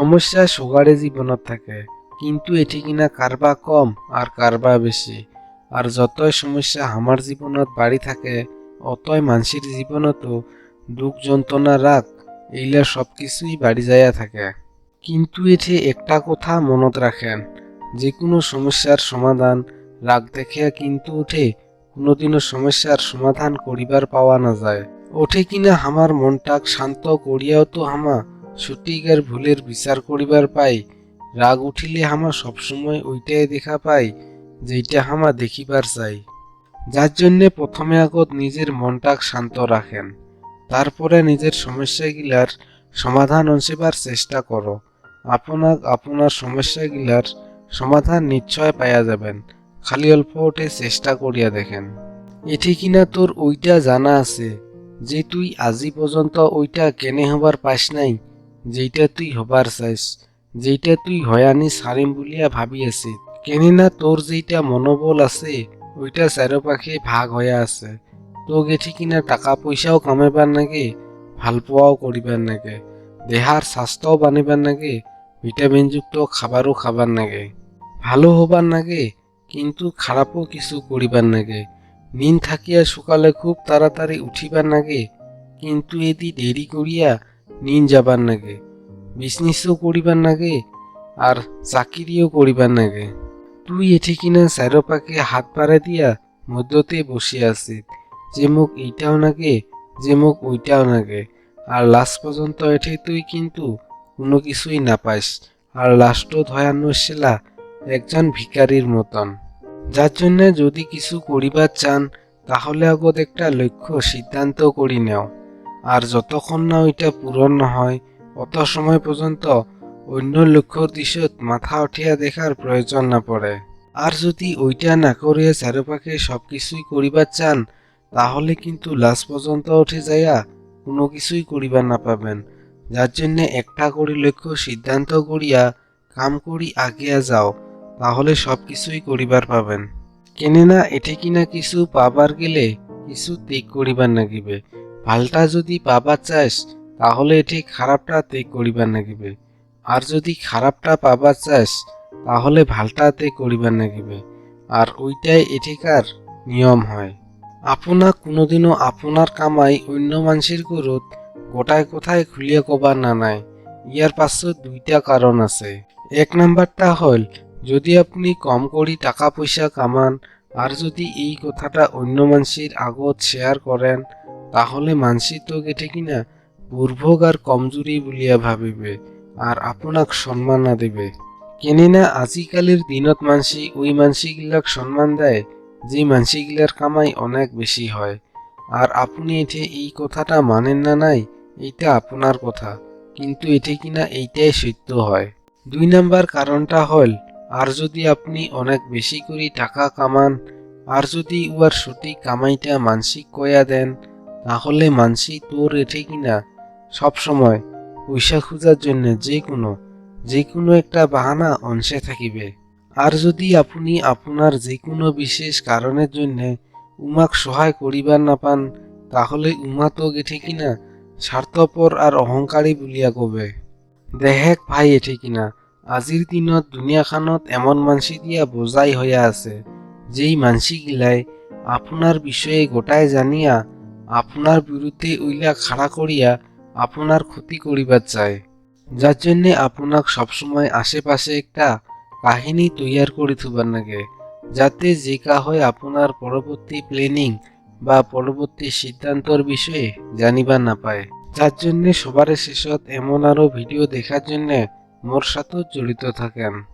সমস্যা সুগারে জীবনত থাকে। কিন্তু এটি কিনা কারবা কম আর কারবা বেশি আর যতই সমস্যা আমার জীবনত বাড়ি থাকে, অতই মানসির জীবনতো দুঃখ যন্ত্রণা রাগ এইলা সব কিছুই বাড়ি যাইয়া থাকে। কিন্তু এটি একটা কথা মনত রাখেন যে কোনো সমস্যার সমাধান রাগ দেখিয়া কিন্তু উঠে কোনোদিনও সমস্যার সমাধান করিবার পাওয়া না যায় ওঠে কিনা আমার মনটাক শান্ত করিয়াও তো হামা সঠিকের ভুলের বিচার করিবার পাই, রাগ উঠিলে হামা সবসময় ওইটাই দেখা পাই, যেইটা হামা দেখিবার চাই। যার জন্যে প্রথমে আগত নিজের মনটাক শান্ত রাখেন, তারপরে নিজের সমস্যাগুলার সমাধান অনসিবার চেষ্টা করো। আপনাক আপনার সমস্যাগুলার সমাধান নিশ্চয় পাইয়া যাবেন, খালি অল্প ওঠে চেষ্টা করিয়া দেখেন। এটি কিনা তোর ওইটা জানা আছে, যে তুই আজি পর্যন্ত ওইটা কেনে হবার পাস নাই যেইটা তুই হবার চাইস যেইটা তুই হয়ানি সারিম বলিয়া ভাবি আছিস কেননা তোর যেইটা মনোবল আছে, ওইটা চারোপাশে ভাগ হয়ে আছে। তো গেছি কিনা টাকা পয়সাও কামাইবার নাগে, ভালো পোৱাও করিবার নাগে। দেহার স্বাস্থ্যও বানিবার নাগে ভিটামিনযুক্ত খাবারও খাবার নাগে। ভালো হবার নাগে, কিন্তু খারাপও কিছু করিবার নাগে। নিন থাকিয়া সকালে খুব তাড়াতাড়ি উঠিবার নাগে, কিন্তু এদি দেরি করিয়া নিন যাবার নাগে, বিজনেসও করিবার নাগে, আর চাকিরিও করিবার নাগে। তুই এঠি কিনা চারোপাকে হাত পাড়া দিয়া মধ্যতে বসে আছিস যে মুখ এইটাও নাগে, যে মুখ ওইটাও নাগে। আর লাস্ট পর্যন্ত এঠে তুই কিন্তু কোনো কিছুই না পাইস আর লাস্টত হয়ান্ন সেলা একজন ভিকারির মতন। যার জন্য যদি কিছু করিবার চান, তাহলে আগত একটা লক্ষ্য সিদ্ধান্ত করি নেও। আর যতক্ষণ না ওইটা পূরণ নহয় অত সময় পর্যন্ত অন্য লক্ষ্যর দিশত মাথা উঠিয়া দেখার প্রয়োজন না পড়ে। আর যদি ওইটা না করিয়া চারপাশে সব কিছুই করিবার চান, তাহলে কিন্তু লাস্ট পর্যন্ত উঠে যাইয়া কোনো কিছুই করিবার না পাবেন। যার জন্য একটা করে লক্ষ্য সিদ্ধান্ত করিয়া কাম করি আগিয়া যাও, তাহলে সব কিছুই করিবার পাবেন। কেননা এটি কিনা কিছু পাবার গেলে কিছু ত্যাগ করিবার নাগিবে। ভালটা যদি পাবার চাস, তাহলে এটি খারাপটা ত্যাগ করিবার নাগিবে। আর যদি খারাপটা পাবার চাস, তাহলে ভালটা ত্যাগ করিবার নাগিবে। আর ওইটাই এঠিকার নিয়ম হয়। আপনার কোনোদিনও আপনার কামাই অন্য মানুষের গরুত গোটায় কোথায় খুলিয়া কবার না নাই। ইয়ার পাছত দুইটা কারণ আছে। এক নাম্বারটা হল, যদি আপনি কম করি টাকা পয়সা কামান, আর যদি এই কথাটা অন্য মানুষের আগত শেয়ার করেন তাহলে মানসি তো গেটে কিনা দুর্ভোগ আর কমজোরি বলিয়া ভাবিবে, আর আপনাক সম্মান না দেবে। কেননা আজিকালির দিনত মানসি ওই মানসিগিলাক সম্মান দেয়, যে মানসিগিলার কামাই অনেক বেশি হয়। আর আপনি এঠে এই কথাটা মানেন না নাই, এইটা আপনার কথা। কিন্তু এঠে কিনা এইটাই সত্য হয়। দুই নাম্বার কারণটা হল, আর যদি আপনি অনেক বেশি করে টাকা কামান, আর যদি উয়ার সঠিক কামাইটা মানসিক কয়া দেন তাহলে মানসি তোর এঠে কিনা? সব সময় পয়সা খোঁজার জন্য যে কোনো যে কোনো একটা বাহানা অংশে থাকিবে। আর যদি আপনি আপনার যে কোনো বিশেষ কারণের জন্য উমাক সহায় করিবার না পান, তাহলে উমা তো গেঠে কিনা? স্বার্থপর আর অহংকারী বলিয়া কবে? দেহেক ভাই এঠে কিনা? আজিৰ দিনত দুনিয়াখানত এমন মানসি দিয়া বোজাই হইয়া আছে, যেই মানসি গিলাই আপনার বিষয়ে গোটাই জানিয়া আপনার বিরুদ্ধে উইলা খাড়া করিয়া আপনার ক্ষতি করিবার চায় যার জন্যে আপনাক সবসময় আশেপাশে একটা কাহিনী তৈয়ার করে থুবার লাগে যাতে যে হয় আপনার পরবর্তী প্ল্যানিং বা পরবর্তী সিদ্ধান্তর বিষয়ে জানিবা না পায়। যার জন্যে সবার শেষত এমন আরও ভিডিও দেখার জন্যে মোর সাথেও জড়িত থাকেন।